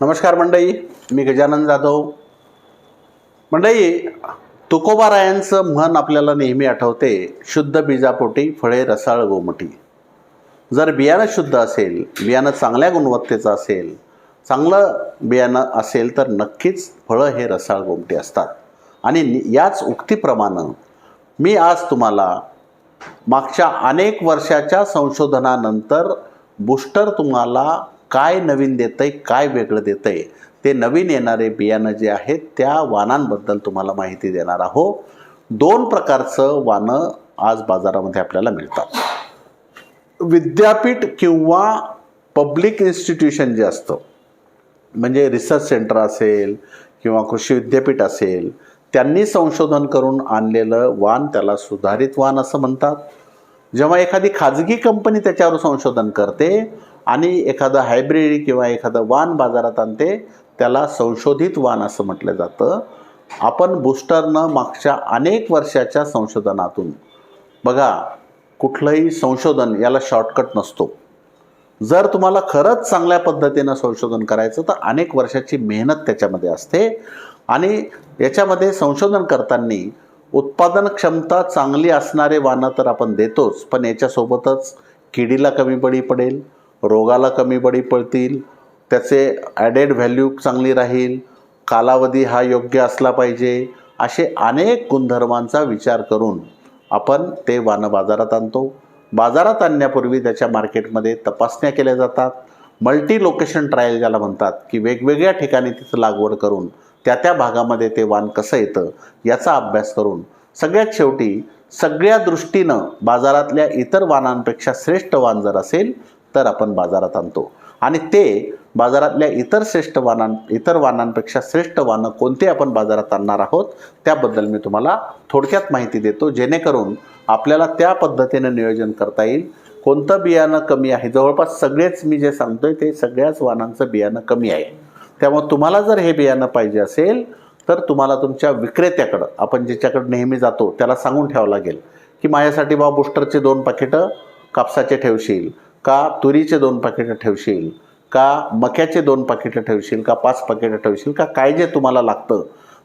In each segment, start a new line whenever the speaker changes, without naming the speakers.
नमस्कार मंडई मी गजानन जाधव. मंडई तुकोबारायांचं म्हण आपल्याला नेहमी आठवते शुद्ध बीजापोटी फळे रसाळ गोमटी. जर बियाणं शुद्ध असेल बियाणं चांगल्या गुणवत्तेचं असेल चांगलं बियाणं असेल तर नक्कीच फळं हे रसाळ गोमटी असतात. आणि याच उक्तीप्रमाणे मी आज तुम्हाला मागच्या अनेक वर्षाच्या संशोधनानंतर बूस्टर तुम्हाला काय नवीन देतंय काय वेगळं देतंय ते नवीन येणारे बियाणं जे आहेत त्या वाणांबद्दल तुम्हाला माहिती देणार आहो. दोन प्रकारचं वाणं आज बाजारामध्ये आपल्याला मिळतात. विद्यापीठ किंवा पब्लिक इन्स्टिट्यूशन जे असतं म्हणजे रिसर्च सेंटर असेल किंवा कृषी विद्यापीठ असेल त्यांनी संशोधन करून आणलेलं वाण त्याला सुधारित वाण असं म्हणतात. जेव्हा एखादी खाजगी कंपनी त्याच्यावर संशोधन करते आणि एखादं हायब्रिड किंवा एखादं वाण बाजारात आणते त्याला संशोधित वाण असं म्हटलं जातं. आपण बूस्टरनं मागच्या अनेक वर्षाच्या संशोधनातून बघा कुठलंही संशोधन याला शॉर्टकट नसतो. जर तुम्हाला खरंच चांगल्या पद्धतीनं संशोधन करायचं तर अनेक वर्षाची मेहनत त्याच्यामध्ये असते. आणि याच्यामध्ये संशोधन करताना उत्पादन क्षमता चांगली असणारे वाणं तर आपण देतोच पण याच्यासोबतच किडीला कमी बळी पडेल रोगाला कमी बळी पडतील त्याचे ॲडेड व्हॅल्यू चांगली राहील कालावधी हा योग्य असला पाहिजे असे अनेक गुणधर्मांचा विचार करून आपण ते वानं बाजारात आणतो. बाजारात आणण्यापूर्वी त्याच्या मार्केटमध्ये तपासण्या केल्या जातात. मल्टी लोकेशन ट्रायल ज्याला म्हणतात की वेगवेगळ्या ठिकाणी तिचं लागवड करून त्या त्या भागामध्ये ते वाण कसं येतं याचा अभ्यास करून सगळ्यात शेवटी सगळ्या दृष्टीनं बाजारातल्या इतर वाणांपेक्षा श्रेष्ठ वाण जर असेल तर आपण बाजारात आणतो. आणि ते बाजारातल्या इतर श्रेष्ठ वाणां इतर वाहनांपेक्षा श्रेष्ठ वाणं कोणते आपण बाजारात आणणार आहोत त्याबद्दल मी तुम्हाला थोडक्यात माहिती देतो. जेणेकरून आपल्याला त्या पद्धतीनं नियोजन करता येईल. कोणतं बियाणं कमी आहे? जवळपास सगळेच मी जे सांगतोय ते सगळ्याच वाहनांचं बियाणं कमी आहे. त्यामुळे तुम्हाला जर हे बियाणं पाहिजे असेल तर तुम्हाला तुमच्या विक्रेत्याकडं आपण ज्याच्याकडे नेहमी जातो त्याला सांगून ठेवावं लागेल की माझ्यासाठी बा बूस्टरचे दोन पाकिटं कापसाचे ठेवशील का तुरीचे दोन पाकिटं ठेवशील? का मक्याचे दोन पाकिटं ठेवशील? का पाच पाकिटं ठेवशील? का काय जे तुम्हाला लागतं?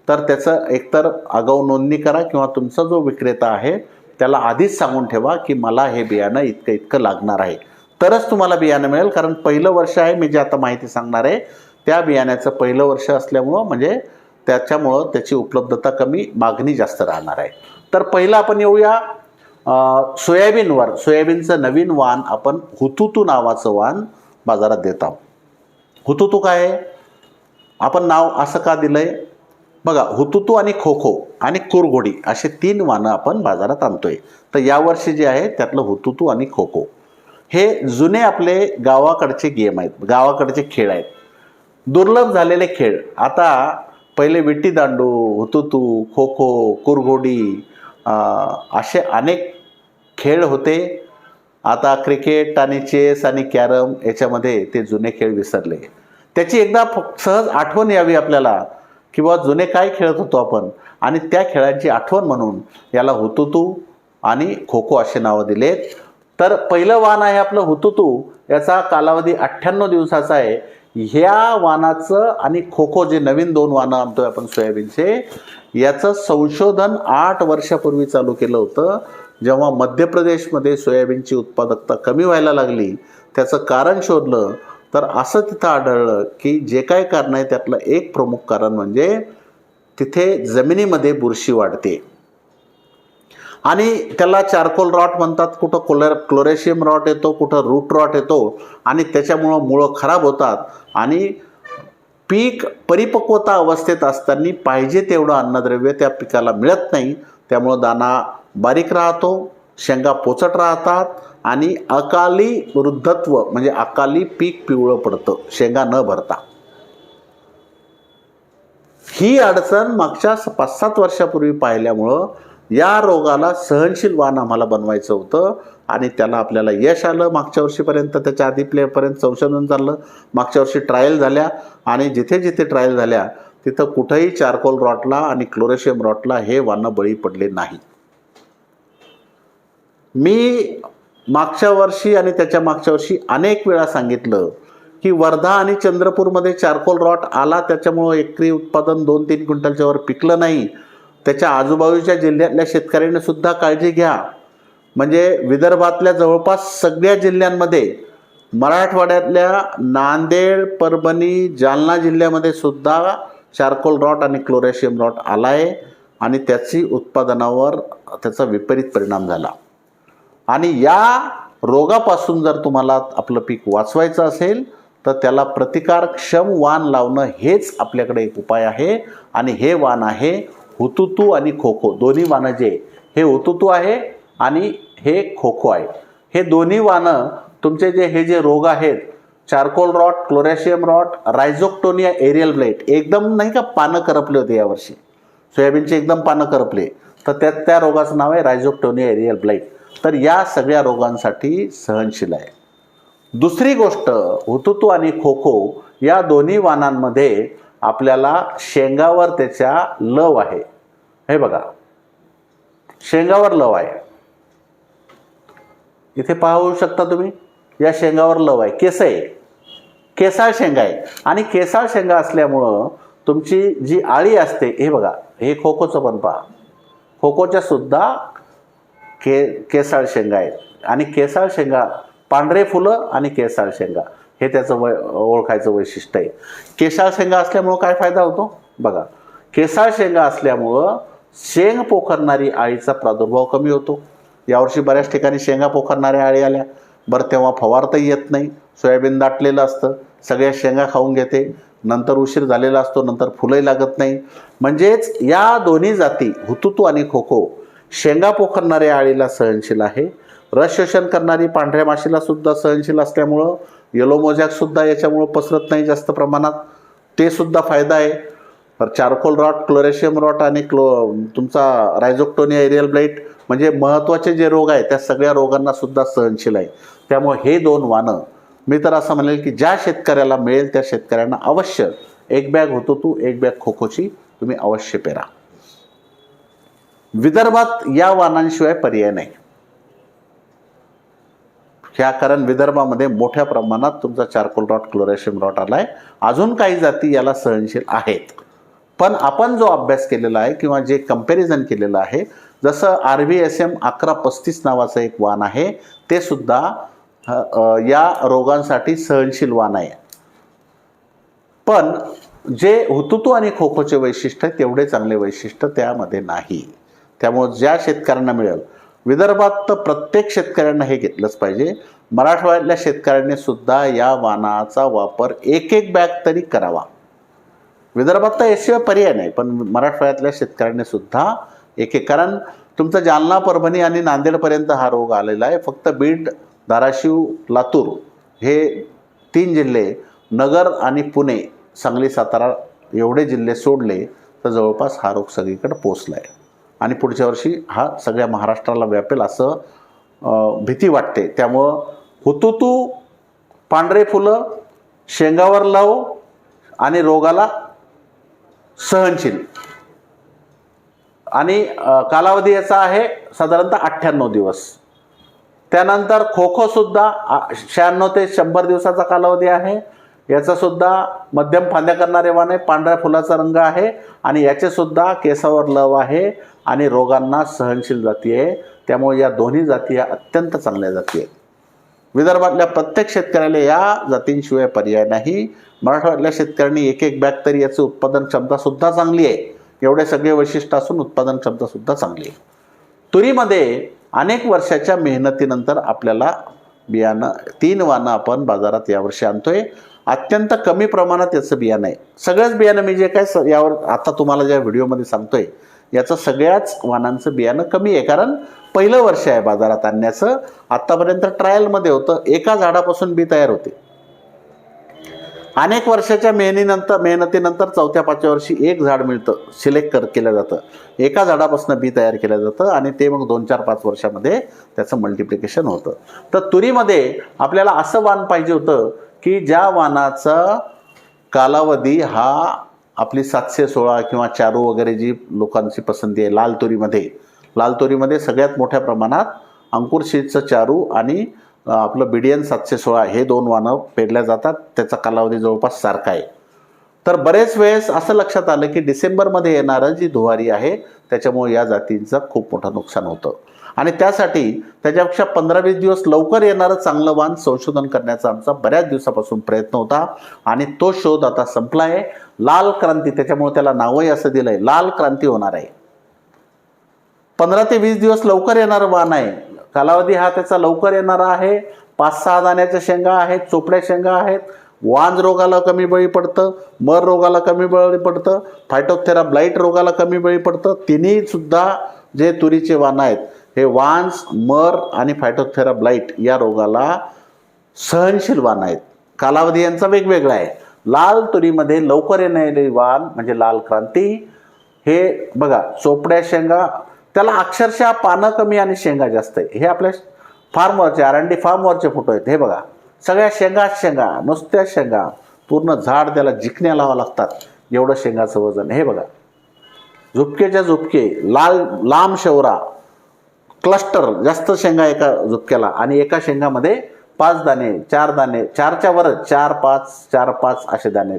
तर त्याचं एकतर आगाऊ नोंदणी करा किंवा तुमचा जो विक्रेता आहे त्याला आधीच सांगून ठेवा की मला हे बियाणं इतकं इतकं लागणार आहे. तरच तुम्हाला बियाणं मिळेल कारण पहिलं वर्ष आहे मी जे आता माहिती सांगणार आहे त्या बियाण्याचं पहिलं वर्ष असल्यामुळं म्हणजे त्याच्यामुळं त्याची उपलब्धता कमी मागणी जास्त राहणार आहे. तर पहिलं आपण येऊया. सोयाबीनवर सोयाबीनचं नवीन वाण आपण हुतुतू नावाचं वाण बाजारात देत आहोत. हुतुतू काय? आहे आपण नाव असं का दिलं आहे बघा हुतुतू आणि खो खो आणि कुरघोडी असे तीन वाणं आपण बाजारात आणतोय. तर यावर्षी जे आहे त्यातलं हुतुतू आणि खो खो हे जुने आपले गावाकडचे गेम आहेत गावाकडचे खेळ आहेत. दुर्लभ झालेले खेळ. आता पहिले विट्टी दांडू हुतुतू खो खो कुरघोडी असे अनेक खेळ होते. आता क्रिकेट आणि चेस आणि कॅरम याच्यामध्ये ते जुने खेळ विसरले. त्याची एकदा फ- सहज आठवण यावी आपल्याला किंवा जुने काय खेळत होतो आपण आणि त्या खेळांची आठवण म्हणून याला हुतुतू आणि खो खो असे नावं दिलेत. तर पहिलं वाण आहे आपलं हुतुतू. याचा कालावधी अठ्ठ्याण्णव दिवसाचा आहे. ह्या वाणाचं आणि खो खो जे नवीन दोन वाणं आणतोय आपण सोयाबीनचे याचं संशोधन आठ वर्षापूर्वी चालू केलं होतं. जेव्हा मध्य प्रदेशमध्ये सोयाबीनची उत्पादकता कमी व्हायला लागली त्याचं कारण शोधलं तर असं तिथं आढळलं की जे काय कारण आहे त्यातलं एक प्रमुख कारण म्हणजे तिथे जमिनीमध्ये बुरशी वाढते. आणि त्याला चारकोल रॉट म्हणतात कुठं कोलर क्लोरेशियम रॉट येतो कुठं रूट रॉट येतो आणि त्याच्यामुळं मुळं खराब होतात आणि पीक परिपक्वता अवस्थेत असताना पाहिजे तेवढं अन्नद्रव्य त्या पिकाला मिळत नाही. त्यामुळं दाना बारीक राहतो शेंगा पोचट राहतात आणि अकाली वृद्धत्व म्हणजे अकाली पीक पिवळं पडतं शेंगा न भरता. ही अडचण मागच्या पाच सात वर्षापूर्वी पाहिल्यामुळं या रोगाला सहनशील वाण आम्हाला बनवायचं होतं आणि त्याला आपल्याला यश आलं. मागच्या वर्षीपर्यंत त्याच्या आधी प्लेपर्यंत संशोधन झालं मागच्या वर्षी ट्रायल झाल्या आणि जिथे जिथे ट्रायल झाल्या तिथं कुठंही चारकोल रॉटला आणि क्लोरेशियम रॉटला हे वानं बळी पडले नाही. मी मागच्या वर्षी आणि त्याच्या मागच्या वर्षी अनेक वेळा सांगितलं की वर्धा आणि चंद्रपूरमध्ये चारकोल रॉट आला त्याच्यामुळं एकरी उत्पादन दोन तीन क्विंटलच्या वर पिकलं नाही. त्याच्या आजूबाजूच्या जिल्ह्यातल्या शेतकऱ्यांनी सुद्धा काळजी घ्या. म्हणजे विदर्भातल्या जवळपास सगळ्या जिल्ह्यांमध्ये मराठवाड्यातल्या नांदेड परभणी जालना जिल्ह्यामध्ये सुद्धा चारकोल रॉट आणि क्लोरॅशियम रॉट आला आहे आणि त्याची उत्पादनावर त्याचा विपरीत परिणाम झाला. आणि या रोगापासून जर तुम्हाला आपलं पीक वाचवायचं असेल तर त्याला प्रतिकारक्षम वाण लावणं हेच आपल्याकडे एक उपाय आहे. आणि हे वाण आहे हुतुतू आणि खो खो दोन्ही वाणं जे हे हुतुतू आहे आणि हे खो खो आहे. हे दोन्ही वाणं तुमचे जे हे जे रोग आहेत चारकोल रॉट क्लोरॅशियम रॉट रायझोक्टोनिया एरियल ब्लाइट एकदम नाही का पानं करपले होते यावर्षी? सोयाबीनचे एकदम पानं करपले. तर त्या त्या रोगाचं नाव आहे रायझोक्टोनिया एरियल ब्लाइट तर या सगळ्या रोगांसाठी सहनशील आहे. दुसरी गोष्ट हुतुतू आणि खो खो या दोन्ही वाणांमध्ये आपल्याला शेंगावर त्याच्या लव आहे. हे बघा. शेंगावर लव आहे. इथे पाहू शकता तुम्ही या शेंगावर लव आहे. केस आहे. केसाळ शेंगा आहे. आणि केसाळ शेंगा असल्यामुळं तुमची जी आळी असते हे बघा हे खोखोचं पण पहा. खोखोच्या सुद्धा के केसाळ शेंगा आहेत. आणि केसाळ शेंगा पांढरे फुलं आणि केसाळ शेंगा हे त्याचं वै ओळखायचं वैशिष्ट्य आहे. केसाळ शेंगा असल्यामुळं काय फायदा होतो? बघा. केसाळ शेंगा असल्यामुळं शेंग पोखरणारी आळीचा प्रादुर्भाव कमी होतो. यावर्षी बऱ्याच ठिकाणी शेंगा पोखरणाऱ्या आळी आल्या. बरं तेव्हा फवारताही येत नाही. सोयाबीन दाटलेलं असतं. सगळ्या शेंगा खाऊन घेते. नंतर उशीर झालेला असतो. नंतर फुलंही लागत नाही. म्हणजेच या दोन्ही जाती हुतुतू आणि खोखो शेंगा पोखरणाऱ्या आळीला सहनशील आहे. रस शोषण करणारी पांढऱ्या माशीला सुद्धा सहनशील असल्यामुळं येलो मोजॅक सुद्धा याच्यामुळं पसरत नाही जास्त प्रमाणात. ते सुद्धा फायदा आहे. तर चारकोल रॉट क्लोरेशियम रॉट आणि क्लो तुमचा रायझोक्टोनिया एरियल ब्लाइट म्हणजे महत्त्वाचे जे रोग आहे त्या सगळ्या रोगांना सुद्धा सहनशील आहे. त्यामुळे हे दोन वानं मी तर असं म्हणेल की ज्या शेतकऱ्याला मिळेल त्या शेतकऱ्यांना अवश्य एक बॅग होतो तू एक बॅग खोखोची तुम्ही अवश्य पेरा. विदर्भात या वाहनांशिवाय पर्याय नाही. ह्या कारण विदर्भामध्ये मोठ्या प्रमाणात तुमचा चारकोल रॉट क्लोरेशियम रॉट आलाय. अजून काही जाती याला सहनशील आहेत. पण आपण जो अभ्यास केलेला आहे किंवा जे कंपॅरिझन केलेलं आहे जसं आर व्ही एस एम अकरा पस्तीस नावाचं एक वाण आहे ते सुद्धा या रोगांसाठी सहनशील वाण आहे. पण जे हुतुतू आणि खोखोचे वैशिष्ट्य आहे तेवढे चांगले वैशिष्ट्य त्यामध्ये नाही. त्यामुळे ज्या शेतकऱ्यांना मिळेल विदर्भात तर प्रत्येक शेतकऱ्यांना हे घेतलंच पाहिजे. मराठवाड्यातल्या शेतकऱ्यांनी सुद्धा या वाणाचा वापर एक एक बॅग तरी करावा. विदर्भात तर याशिवाय पर्याय नाही पण मराठवाड्यातल्या शेतकऱ्यांनी सुद्धा एक एक कारण तुमचं जालना परभणी आणि नांदेडपर्यंत हा रोग आलेला आहे. फक्त बीड धाराशिव लातूर हे तीन जिल्हे नगर आणि पुणे सांगली सातारा एवढे जिल्हे सोडले तर जवळपास हा रोग सगळीकडे पोचला आहे आणि पुढच्या वर्षी हा सगळ्या महाराष्ट्राला व्यापेल असं भीती वाटते. त्यामुळं हुतुतू पांढरे फुलं शेंगावर लाव आणि रोगाला सहनशील. आणि कालावधी याचा आहे साधारणतः अठ्ठ्याण्णव दिवस. त्यानंतर खो खो सुद्धा शहाण्णव ते शंभर दिवसाचा कालावधी आहे. याचा सुद्धा मध्यम फांद्या करणारे वाण आहे. पांढऱ्या फुलाचा रंग आहे आणि याचे सुद्धा केसावर लव आहे आणि रोगांना सहनशील जाती आहे. त्यामुळे या दोन्ही जाती या अत्यंत चांगल्या जाती आहेत. विदर्भातल्या प्रत्येक शेतकऱ्याला या जातींशिवाय पर्याय नाही. मराठवाड्यातल्या शेतकऱ्यांनी एक एक बॅग तरी याची उत्पादन क्षमतासुद्धा चांगली आहे. एवढे सगळे वैशिष्ट्य असून उत्पादन क्षमतासुद्धा चांगली आहे. तुरीमध्ये अनेक वर्षाच्या मेहनतीनंतर आपल्याला बियाणं तीन वाणं आपण बाजारात यावर्षी आणतोय. अत्यंत कमी प्रमाणात याचं बियाणं आहे. सगळंच बियाणं मी जे काय स- यावर आता तुम्हाला ज्या व्हिडिओमध्ये सांगतोय याचं सगळ्याच वाहनांचं बियाणं कमी आहे. कारण पहिलं वर्ष आहे बाजारात आणण्याचं. आत्तापर्यंत ट्रायलमध्ये होतं. एका झाडापासून बी तयार होते. अनेक वर्षाच्या मेहनीनंतर मेहनतीनंतर चौथ्या पाचव्या वर्षी एक झाड मिळतं. सिलेक्ट कर केलं जातं. एका झाडापासून बी तयार केलं जातं आणि ते मग दोन चार पाच वर्षामध्ये त्याचं मल्टिप्लिकेशन होतं. तर तुरीमध्ये आपल्याला असं वाण पाहिजे होतं की ज्या वाणाचा कालावधी हा आपली सातशे सोळा किंवा चारू वगैरे जी लोकांची पसंती आहे लाल तुरीमध्ये लाल तुरीमध्ये सगळ्यात मोठ्या प्रमाणात अंकुरशीचं चारू आणि आपलं बिडियन सातशे सोळा हे दोन वाहनं पेरल्या जातात. त्याचा कालावधी जवळपास सारखा आहे. तर बरेच वेळेस असं लक्षात आलं की डिसेंबरमध्ये येणारं जी धुवारी आहे त्याच्यामुळे या जातींचं खूप मोठं नुकसान होतं. आणि त्यासाठी त्याच्यापेक्षा पंधरा वीस दिवस लवकर येणारं चांगलं वाण संशोधन करण्याचा आमचा बऱ्याच दिवसापासून प्रयत्न होता आणि तो शोध आता संपला आहे लाल क्रांती त्याच्यामुळे त्याला नावही असं दिलं आहे लाल क्रांती होणार आहे. पंधरा ते वीस दिवस लवकर येणारं वाण आहे. कालावधी हा त्याचा लवकर येणारा आहे. पाच सहा दाण्याच्या शेंगा आहेत चोपड्या शेंगा आहेत. वांज रोगाला कमी बळी पडतं मर रोगाला कमी बळी पडतं फायटोथेरा ब्लाईट रोगाला कमी बळी पडतं. तिन्हीसुद्धा जे तुरीचे वाण आहेत हे वांज मर आणि फायटोथेरा ब्लाईट या रोगाला सहनशील वाण आहेत. कालावधी यांचा वेगवेगळा आहे. लाल तुरीमध्ये लवकर येणारे वाण म्हणजे लाल क्रांती हे बघा चोपड्या शेंगा त्याला अक्षरशः पानं कमी आणि शेंगा जास्त आहे हे आपल्या फार्मवरचे आर अँड डी फार्मवरचे फोटो आहेत. हे बघा. सगळ्या शेंगाच शेंगा नुसत्या शेंगा. पूर्ण झाड त्याला जिकण्या लावा लागतात. एवढं शेंगाचं वजन. हे बघा. झुपकेच्या झुपके लाल लांब शेवरा. क्लस्टर. जास्त शेंगा एका झुपक्याला. आणि एका शेंगामध्ये पाच दाणे चार दाणे चारच्या वरच चार पाच चार पाच असे दाणे.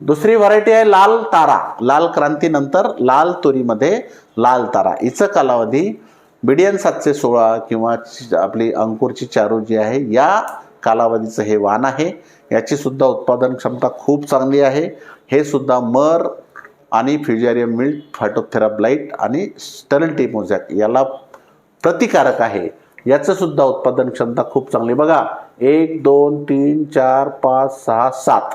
दुसरी व्हरायटी आहे लाल तारा. लाल क्रांतीनंतर लाल तुरीमध्ये लाल तारा. हिचं कालावधी बिडियन सातशे सोळा किंवा आपली अंकुरची चारू जी आहे या कालावधीचं हे वाण आहे. याची सुद्धा उत्पादन क्षमता खूप चांगली आहे. हे सुद्धा मर आणि फ्युजेरियम मिल्ट फायटोथेरा ब्लाईट आणि स्टरल्टी मोझॅक याला प्रतिकारक आहे. याचं सुद्धा उत्पादन क्षमता खूप चांगली बघा एक दोन तीन चार पाच सहा सात.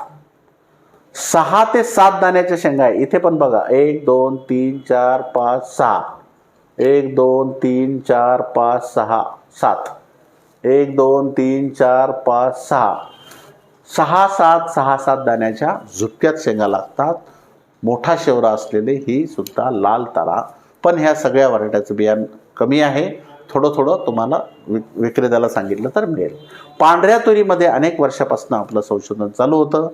सहा ते सात दाण्याच्या शेंगा आहे. इथे पण बघा एक दोन तीन चार पाच सहा. एक दोन तीन चार पाच सहा सात. एक दोन तीन चार पाच सहा. सहा सात सहा सात दाण्याच्या झुपक्यात शेंगा लागतात. मोठा शेवरा असलेले ही सुद्धा लाल तारा. पण ह्या सगळ्या व्हरायट्याचं बियाण कमी आहे. थोडं थोडं तुम्हाला विक विक्रेत्याला सांगितलं तर मिळेल. पांढऱ्या तुरीमध्ये अनेक वर्षापासून आपलं संशोधन चालू होतं.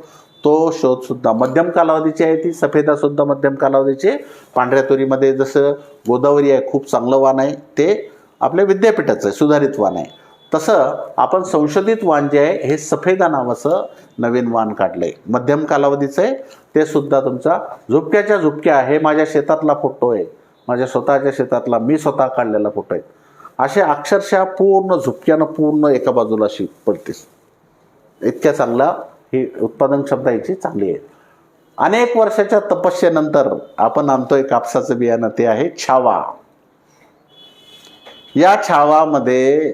तो शोधसुद्धा मध्यम कालावधीची आहे. ती सफेदासुद्धा मध्यम कालावधीची. पांढऱ्या तुरीमध्ये जसं गोदावरी आहे खूप चांगलं वाण आहे. ते आपल्या विद्यापीठाचं आहे सुधारित वाण आहे. तसं आपण संशोधित वाण जे आहे हे सफेदा नावाचं नवीन वाण काढलं आहे मध्यम कालावधीचं आहे ते सुद्धा तुमचा झुपक्याच्या झुपक्या हे माझ्या शेतातला फोटो आहे. माझ्या स्वतःच्या शेतातला मी स्वतः काढलेला फोटो आहे. असे अक्षरशः पूर्ण झुपक्यानं पूर्ण एका बाजूला अशी पडतेस इतक्या चांगला ही उत्पादन क्षमता याची चांगली आहे. अनेक वर्षाच्या तपस्येनंतर आपण आणतोय कापसाचं बियाणं ते आहे छावा. या छावामध्ये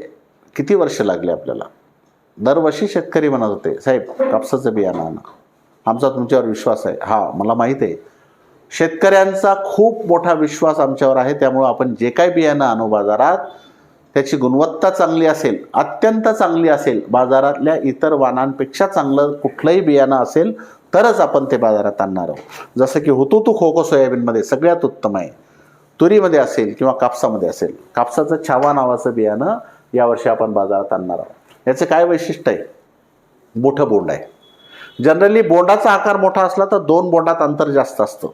किती वर्ष लागले आपल्याला? दरवर्षी शेतकरी म्हणत होते साहेब कापसाचं बियाणं आणा. आमचा तुमच्यावर विश्वास आहे. हा मला माहीत आहे. शेतकऱ्यांचा खूप मोठा विश्वास आमच्यावर आहे. त्यामुळं आपण जे काय बियाणं आणू बाजारात त्याची गुणवत्ता चांगली असेल अत्यंत चांगली असेल बाजारातल्या इतर वाणांपेक्षा चांगलं कुठलंही बियाणं असेल तरच आपण ते बाजारात आणणार आहोत. जसं की होतो तू खोको सोयाबीनमध्ये सगळ्यात उत्तम आहे. तुरीमध्ये असेल किंवा कापसामध्ये असेल. कापसाचं छावा नावाचं बियाणं यावर्षी आपण बाजारात आणणार आहोत. याचं काय वैशिष्ट्य आहे? मोठं बोंड आहे. जनरली बोंडाचा आकार मोठा असला तर दोन बोंडात अंतर जास्त असतं.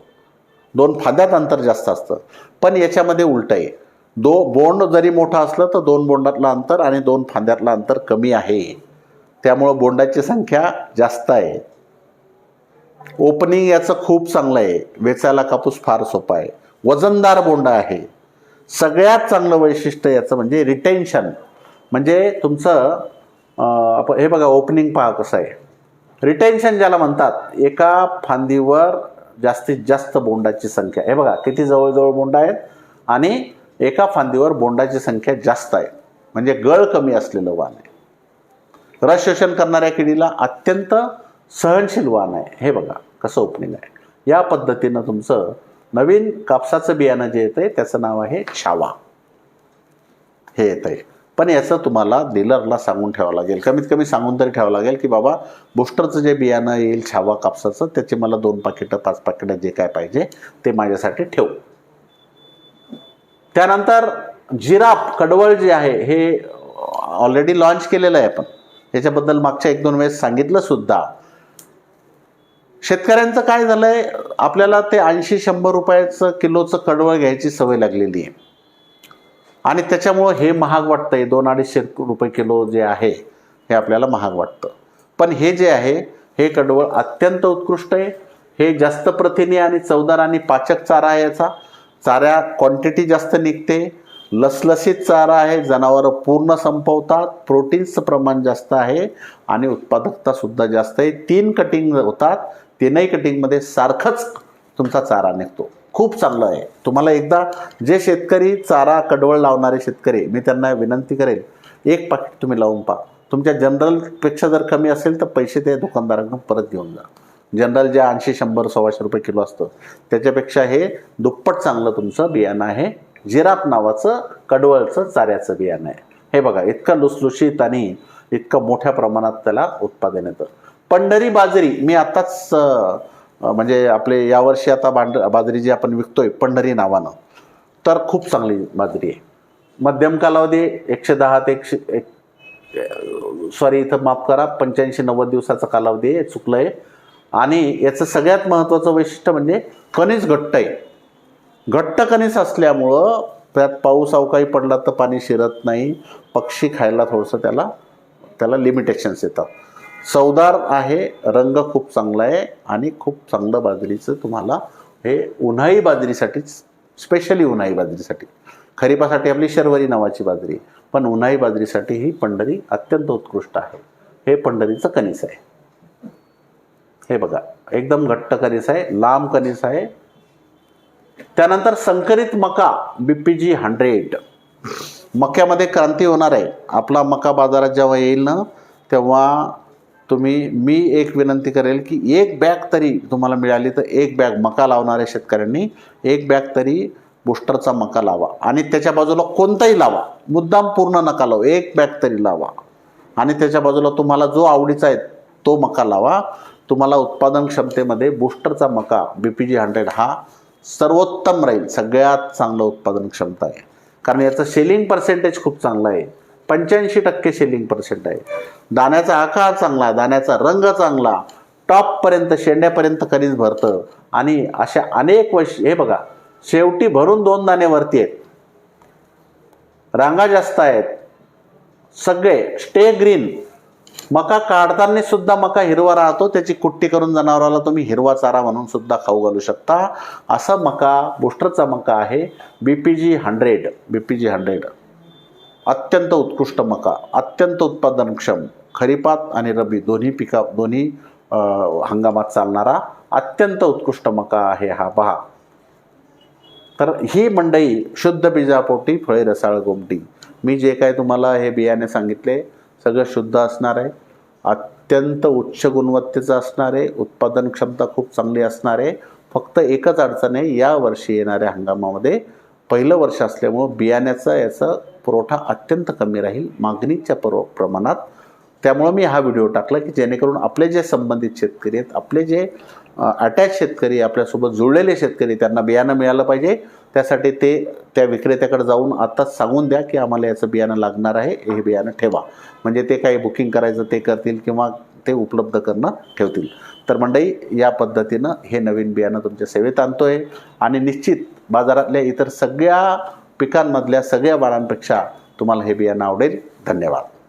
दोन फांद्यात अंतर जास्त असतं. पण याच्यामध्ये उलट आहे. दो बोंड जरी मोठं असलं तर दोन बोंडातलं अंतर आणि दोन फांद्यातलं अंतर कमी आहे. त्यामुळं बोंडाची संख्या जास्त आहे. ओपनिंग याचं खूप चांगलं आहे. वेचायला कापूस फार सोपा आहे. वजनदार बोंडा आहे. सगळ्यात चांगलं वैशिष्ट्य याचं म्हणजे रिटेन्शन म्हणजे तुमचं आपण हे बघा ओपनिंग पहा कसं आहे. रिटेन्शन ज्याला म्हणतात एका फांदीवर जास्तीत जास्त बोंडाची संख्या. हे बघा किती जवळजवळ बोंड आहेत? आणि एका फांदीवर बोंडाची संख्या जास्त आहे. म्हणजे गळ कमी असलेलं वाण आहे. रस शोषण करणाऱ्या किडीला अत्यंत सहनशील वाण आहे. हे बघा कसं ओपनिंग आहे. या पद्धतीनं तुमचं नवीन कापसाचं बियाणं जे येतं आहे त्याचं नाव आहे छावा. हे येतं आहे पण याचं तुम्हाला डीलरला सांगून ठेवावं लागेल. कमीत कमी सांगून तरी ठेवावं लागेल की बाबा बुस्टरचं जे बियाणं येईल छावा कापसाचं त्याचे मला दोन पाकिटं पाच पाकिटं जे काय पाहिजे ते माझ्यासाठी ठेव. त्यानंतर जिराफ कडवळ जे आहे हे ऑलरेडी लॉन्च केलेलं आहे आपण. याच्याबद्दल मागच्या एक दोन वेळेस सांगितलं सुद्धा. शेतकऱ्यांचं काय झालंय आपल्याला ते ऐंशी शंभर रुपयाचं किलोचं कडवळ घ्यायची सवय लागलेली आहे. आणि त्याच्यामुळं हे महाग वाटतं आहे दोन अडीचशे रुपये किलो जे आहे हे आपल्याला महाग वाटतं. पण हे जे आहे हे कडवळ अत्यंत उत्कृष्ट आहे. हे जास्त प्रथिने आणि चवदार आणि पाचक चारा आहे याचा. चाऱ्या क्वांटिटी जास्त निघते. लसलसीत चारा आहे जनावरं पूर्ण संपवतात. प्रोटीन्सचं प्रमाण जास्त आहे आणि उत्पादकतासुद्धा जास्त आहे. तीन कटिंग होतात. तीनही कटिंगमध्ये सारखंच तुमचा चारा निघतो. खूप चांगलं आहे. तुम्हाला एकदा जे शेतकरी चारा कडवळ लावणारे शेतकरी मी त्यांना विनंती करेल एक पाकिट तुम्ही लावून पहा. तुमच्या जनरलपेक्षा जर कमी असेल तर पैसे ते दुकानदारांकडून परत घेऊन जा. जनरल जे ऐंशी शंभर सव्वाशे रुपये किलो असतं त्याच्यापेक्षा हे दुप्पट चांगलं तुमचं बियाणं आहे. जिराप नावाचं कडवळचं चाऱ्याचं बियाणं आहे. हे बघा इतकं लुसलुशीत आणि इतकं मोठ्या प्रमाणात त्याला उत्पादन येतं. पंढरी बाजरी मी आत्ताच म्हणजे आपले यावर्षी आता भांड बाजरी जी आपण विकतोय पंढरी नावानं तर खूप चांगली बाजरी आहे. मध्यम कालावधी एकशे दहा ते एकशे एक सॉरी इथं माफ करा पंच्याऐंशी नव्वद दिवसाचा कालावधी आहे चुकलं आहे आणि याचं सगळ्यात महत्त्वाचं वैशिष्ट्य म्हणजे कणीस घट्ट आहे. घट्ट कणीस असल्यामुळं त्यात पाऊस अवकाळी पडला तर पाणी शिरत नाही पक्षी खायला थोडंसं त्याला त्याला लिमिटेशन्स येतात. चवदार आहे रंग खूप चांगला आहे आणि खूप चांगलं बाजरीचं तुम्हाला हे उन्हाळी बाजरीसाठीच स्पेशली उन्हाळी बाजरीसाठी. खरीपासाठी आपली शर्वरी नावाची बाजरी पण उन्हाळी बाजरीसाठी ही पंढरी अत्यंत उत्कृष्ट आहे. हे पंढरीचं कणीस आहे. हे बघा एकदम घट्ट कणीस आहे लांब कणीस आहे. त्यानंतर संकरित मका बीपीजी हंड्रेड मक्यामध्ये क्रांती होणार आहे. आपला मका बाजारात जेव्हा येईल ना तेव्हा तुम्ही मी एक विनंती करेल की एक बॅग तरी तुम्हाला मिळाली तर एक बॅग मका लावणाऱ्या शेतकऱ्यांनी एक बॅग तरी बुस्टरचा मका लावा. आणि त्याच्या बाजूला कोणताही लावा. मुद्दाम पूर्ण नका लावू. एक बॅग तरी लावा. आणि त्याच्या बाजूला तुम्हाला जो आवडीचा आहे तो मका लावा. तुम्हाला उत्पादन क्षमतेमध्ये बुस्टरचा मका बी पी जी हंड्रेड हा सर्वोत्तम राहील. सगळ्यात चांगलं उत्पादन क्षमता आहे. कारण याचं सेलिंग पर्सेंटेज खूप चांगलं आहे. पंच्याऐंशी टक्के शेलिंग पर्सेंट आहे. दाण्याचा आकार चांगला दाण्याचा रंग चांगला टॉपपर्यंत शेंड्यापर्यंत कधीच भरतं. आणि अशा अनेक वैश हे बघा शेवटी भरून दोन दाणे वरती आहेत. रांगा जास्त आहेत. सगळे स्टे ग्रीन. मका काढताना सुद्धा मका हिरवा राहतो त्याची कुट्टी करून जनावराला तुम्ही हिरवा चारा म्हणून सुद्धा खाऊ घालू शकता. असा मका बुस्टरचा मका आहे. B P G hundred B P G hundred अत्यंत उत्कृष्ट मका अत्यंत उत्पादनक्षम खरीपात आणि रबी दोन्ही पिका दोन्ही हंगामात चालणारा अत्यंत उत्कृष्ट मका आहे हा. पहा. तर ही मंडई शुद्ध बीजापोटी फळे रसाळ गोमटी. मी जे काय तुम्हाला हे बियाणे सांगितले सगळं शुद्ध असणार आहे. अत्यंत उच्च गुणवत्तेचं असणार आहे. उत्पादन क्षमता खूप चांगली असणार आहे. फक्त एकच अडचण आहे या वर्षी येणाऱ्या हंगामामध्ये पहिलं वर्ष असल्यामुळं बियाण्याचं याचं पुरवठा अत्यंत कमी राहील मागणीच्या पर प्रमाणात. त्यामुळं मी हा व्हिडिओ टाकला की जेणेकरून आपले जे संबंधित शेतकरी आहेत आपले जे अटॅच शेतकरी आपल्यासोबत जुळलेले शेतकरी त्यांना बियाणं मिळालं पाहिजे. त्यासाठी ते त्या विक्रेत्याकडे जाऊन आत्ताच सांगून द्या की आम्हाला याचं बियाणं लागणार आहे हे बियाणं ठेवा. म्हणजे ते काही बुकिंग करायचं ते करतील किंवा ते उपलब्ध करणं ठेवतील. तर मंडई या पद्धतीनं हे नवीन बियाणं तुमच्या सेवेत आणतो आहे आणि निश्चित बाजारातल्या इतर सगळ्या पिकांमधल्या सगळ्या बाळांपेक्षा तुम्हाला हे बियाणं आवडेल. धन्यवाद.